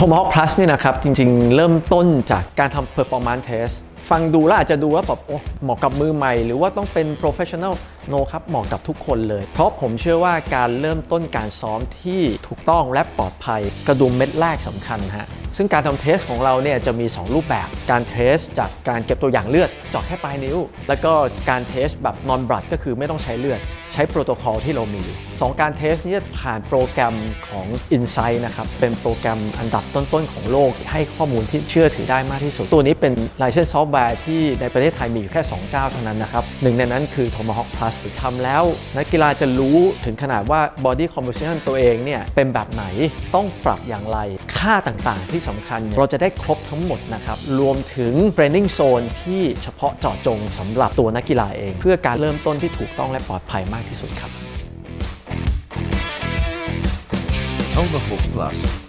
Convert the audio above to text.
Tomahawk Plus เนี่ยนะครับจริงๆ เริ่มต้นจากการทำ performance test ฟังดูแล้วอาจจะดูว่าแบบโอ้เหมาะกับมือใหม่ หรือว่าต้องเป็น professional no ครับเหมาะกับทุกคนเลย เพราะผมเชื่อว่าการเริ่มต้นการซ้อมที่ถูกต้องและปลอดภัย กระดุมเม็ดแรกสำคัญฮะ ซึ่งการทำเทสของเราเนี่ยจะมี 2 รูปแบบ การเทสจากการเก็บตัวอย่างเลือดเจาะแค่ปลายนิ้ว แล้วก็การเทสแบบ non blood ก็คือไม่ต้องใช้เลือด ใช้โปรโตคอลที่เรามี 2 การเทสนี้จะผ่านโปรแกรมของ Insight นะครับเป็นโปรแกรมอันดับต้นๆของโลกให้ข้อมูลที่เชื่อถือได้มากที่สุด ตัวนี้เป็น License Software ที่ในประเทศไทยมีอยู่แค่ 2 เจ้าเท่านั้นนะครับหนึ่งในนั้นคือ Tomahawk Plus ทำแล้วนักกีฬาจะรู้ถึงขนาดว่า Body Composition ตัวเองเนี่ยเป็นแบบไหนต้องปรับอย่างไรค่าต่างๆที่สำคัญ เราจะได้ครบทั้งหมดนะครับ รวมถึง Training Zone ที่เฉพาะเจาะจงสำหรับตัวนักกีฬาเอง เพื่อการเริ่มต้นที่ถูกต้องและปลอดภัยมากที่สุดครับ Alma Hope Plus